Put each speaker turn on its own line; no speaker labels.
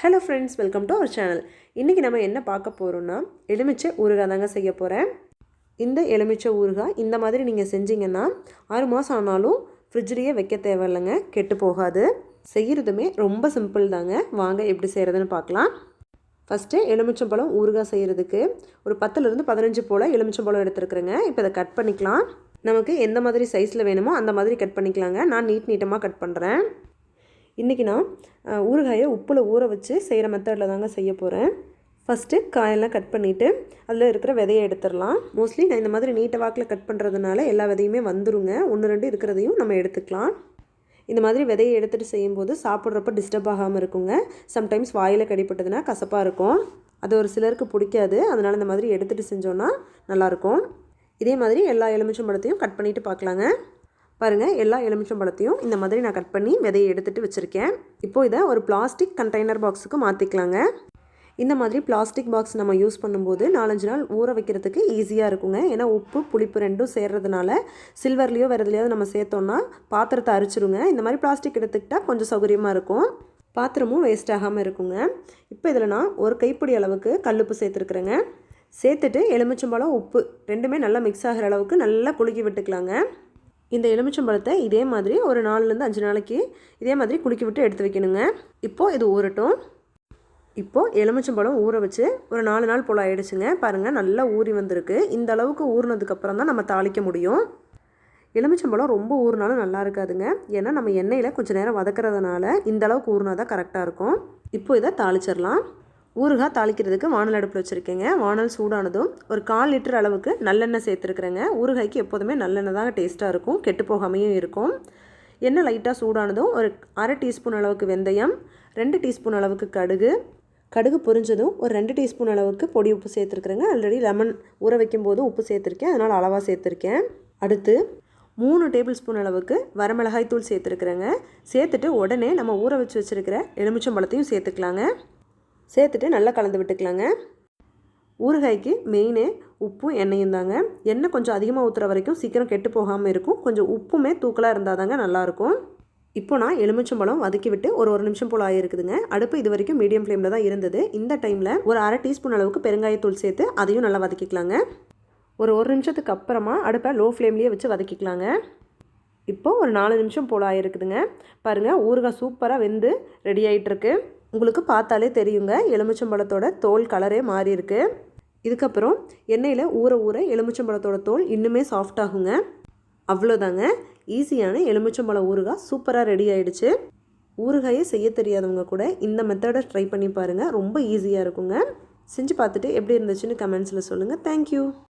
Hello friends welcome to our channel இன்றைக்கி நம்ம என்ன பார்க்க போகிறோம்னா எலுமிச்சை ஊறுகாய் தாங்க செய்ய போகிறேன் இந்த எலுமிச்சை ஊறுகாய் இந்த மாதிரி நீங்கள் செஞ்சீங்கன்னா ஆறு மாதம் ஆனாலும் ஃப்ரிட்ஜ்லேயே வைக்க தேவையில்லைங்க கெட்டு போகாது. செய்கிறதுமே ரொம்ப சிம்பிள் தாங்க. வாங்க எப்படி செய்கிறதுன்னு பார்க்கலாம். ஃபஸ்ட்டு எலுமிச்சம்பழம் ஊறுகாய் செய்கிறதுக்கு ஒரு பத்துலேருந்து பதினஞ்சு போல் எலுமிச்சம்பழம் எடுத்துருக்குறேங்க. இப்போ இதை கட் பண்ணிக்கலாம். நமக்கு எந்த மாதிரி சைஸில் வேணுமோ அந்த மாதிரி கட் பண்ணிக்கலாங்க. நான் நீட் நீட்டமாக கட் பண்ணுறேன் இன்றைக்கி நான் ஊறுகாயை உப்பில் ஊற வச்சு செய்கிற மெத்தடில் தாங்க செய்ய போகிறேன் ஃபஸ்ட்டு காயெல்லாம் கட் பண்ணிவிட்டு அதில் இருக்கிற விதையை எடுத்துடலாம். மோஸ்ட்லி நான் இந்த மாதிரி நீட்ட வாக்கில் கட் பண்ணுறதுனால எல்லா விதையுமே வந்துருங்க. ஒன்று ரெண்டு இருக்கிறதையும் நம்ம எடுத்துக்கலாம். இந்த மாதிரி விதையை எடுத்துகிட்டு செய்யும்போது சாப்பிட்றப்ப டிஸ்டர்ப் ஆகாமல் இருக்குங்க. சம்டைம்ஸ் வாயில் கடிப்பட்டதுன்னா கசப்பாக இருக்கும். அது ஒரு சிலருக்கு பிடிக்காது. அதனால் இந்த மாதிரி எடுத்துகிட்டு செஞ்சோன்னா நல்லாயிருக்கும் இதே மாதிரி எல்லா எலுமிச்சம்பழத்தையும் கட் பண்ணிவிட்டு பார்க்கலாங்க. பாருங்கள் எல்லா எலுமிச்சம்பழத்தையும் இந்த மாதிரி நான் கட் பண்ணி விதையை எடுத்துகிட்டு வச்சுருக்கேன். இப்போ இதை ஒரு பிளாஸ்டிக் கண்டெய்னர் பாக்ஸுக்கு மாற்றிக்கலாங்க இந்த மாதிரி பிளாஸ்டிக் பாக்ஸ் நம்ம யூஸ் பண்ணும்போது நாலஞ்சு நாள் ஊற வைக்கிறதுக்கு ஈஸியாக இருக்குங்க. ஏன்னா உப்பு புளிப்பு ரெண்டும் சேர்றதுனால சில்வர்லேயோ வேறு எதுலையாவது நம்ம சேர்த்தோன்னா பாத்திரத்தை அரிச்சிருங்க. இந்த மாதிரி பிளாஸ்டிக் எடுத்துக்கிட்டால் கொஞ்சம் சௌகரியமாக இருக்கும். பாத்திரமும் வேஸ்ட் ஆகாமல் இருக்குங்க. இப்போ இதில் நான் ஒரு கைப்பிடி அளவுக்கு கல்லுப்பு சேர்த்துருக்குறேங்க. சேர்த்துட்டு எலுமிச்சம்பழம் உப்பு ரெண்டுமே நல்லா மிக்ஸ் ஆகிற அளவுக்கு நல்லா குலுக்கி விட்டுக்கலாங்க. இந்த எலுமிச்சம்பழத்தை இதே மாதிரி ஒரு நாலுலேருந்து அஞ்சு நாளைக்கு இதே மாதிரி குலுக்கி விட்டு எடுத்து வைக்கணுங்க. இப்போது இது ஊறட்டும். இப்போது எலுமிச்சம்பழம் ஊற வச்சு ஒரு நாலு நாள் போல் ஆகிடுச்சுங்க பாருங்கள் நல்லா ஊறி வந்திருக்கு. இந்த அளவுக்கு ஊறினதுக்கப்புறம் தான் நம்ம தாளிக்க முடியும். எலுமிச்சம்பழம் ரொம்ப ஊறினாலும் நல்லா இருக்காதுங்க. ஏன்னா நம்ம எண்ணெயில் கொஞ்சம் நேரம் வதக்கிறதுனால இந்த அளவுக்கு ஊறினா தான் கரெக்டாக இருக்கும். இப்போ இதை தாளிச்சிடலாம். ஊறுகாய் தாளிக்கிறதுக்கு வானல் அடுப்பில் வச்சுருக்கேங்க. வானல் சூடானதும் ஒரு கால் லிட்டர் அளவுக்கு நல்லெண்ணெய் சேர்த்துருக்குறேங்க. ஊறுகாய்க்கு எப்போதுமே நல்லெண்ணெய் தான் டேஸ்ட்டாக இருக்கும். கெட்டு போகாமையும் இருக்கும். எண்ணெய் லைட்டாக சூடானதும் ஒரு அரை டீஸ்பூன் அளவுக்கு வெந்தயம் ரெண்டு டீஸ்பூன் அளவுக்கு கடுகு. கடுகு பொரிஞ்சதும் ஒரு ரெண்டு டீஸ்பூன் அளவுக்கு பொடி உப்பு சேர்த்துருக்குறேங்க. ஆல்ரெடி லெமன் ஊற வைக்கும் போது உப்பு சேர்த்துருக்கேன். அதனால் அளவாக சேர்த்துருக்கேன். அடுத்து மூணு டேபிள் ஸ்பூன் அளவுக்கு வரமிளகாய் தூள் சேர்த்துருக்குறேங்க. சேர்த்துட்டு உடனே நம்ம ஊற வச்சு வச்சுருக்கிற எலுமிச்சம்பழத்தையும் சேர்த்துக்கலாங்க. சேர்த்துட்டு நல்லா கலந்து விட்டுக்கலாங்க. ஊறுகாய்க்கு மெயினே உப்பும் எண்ணெயும் தாங்க. எண்ணெய் கொஞ்சம் அதிகமாக ஊற்றுற வரைக்கும் சீக்கிரம் கெட்டு போகாமல் இருக்கும். கொஞ்சம் உப்புமே தூக்கலாக இருந்தால் தாங்க நல்லாயிருக்கும் இப்போ நான் எலுமிச்சம்பழம் வதக்கி விட்டு ஒரு ஒரு நிமிஷம் போல் ஆகிருக்குதுங்க அடுப்பு இது வரைக்கும் மீடியம் ஃப்ளேமில் தான் இருந்தது. இந்த டைமில் ஒரு அரை டீஸ்பூன் அளவுக்கு பெருங்காயத்தூள் சேர்த்து அதையும் நல்லா வதக்கிக்கலாங்க. ஒரு ஒரு நிமிஷத்துக்கு அப்புறமா அடுப்பை லோ ஃப்ளேம்லேயே வச்சு வதக்கிக்கலாங்க. இப்போ ஒரு நாலு நிமிஷம் போல் ஆகிருக்குதுங்க பாருங்கள் ஊறுகாய் சூப்பராக வெந்து ரெடி ஆகிட்டுருக்கு உங்களுக்கு பார்த்தாலே தெரியுங்க. எலுமிச்சம்பழத்தோட தோல் கலரே மாறி இருக்கு இதுக்கப்புறம் எண்ணெயில் ஊற ஊற எலுமிச்சம்பழத்தோட தோல் இன்னுமே சாஃப்ட் ஆகுங்க. அவ்வளோதாங்க ஈஸியான எலுமிச்சம்பழம் ஊறுகாய் சூப்பராக ரெடி ஆயிடுச்சு. ஊறுகாயை செய்ய தெரியாதவங்க கூட இந்த மெத்தடை ட்ரை பண்ணி பாருங்கள் ரொம்ப ஈஸியாக இருக்குங்க. செஞ்சு பார்த்துட்டு எப்படி இருந்துச்சுன்னு கமெண்ட்ஸில் சொல்லுங்கள் தேங்க்யூ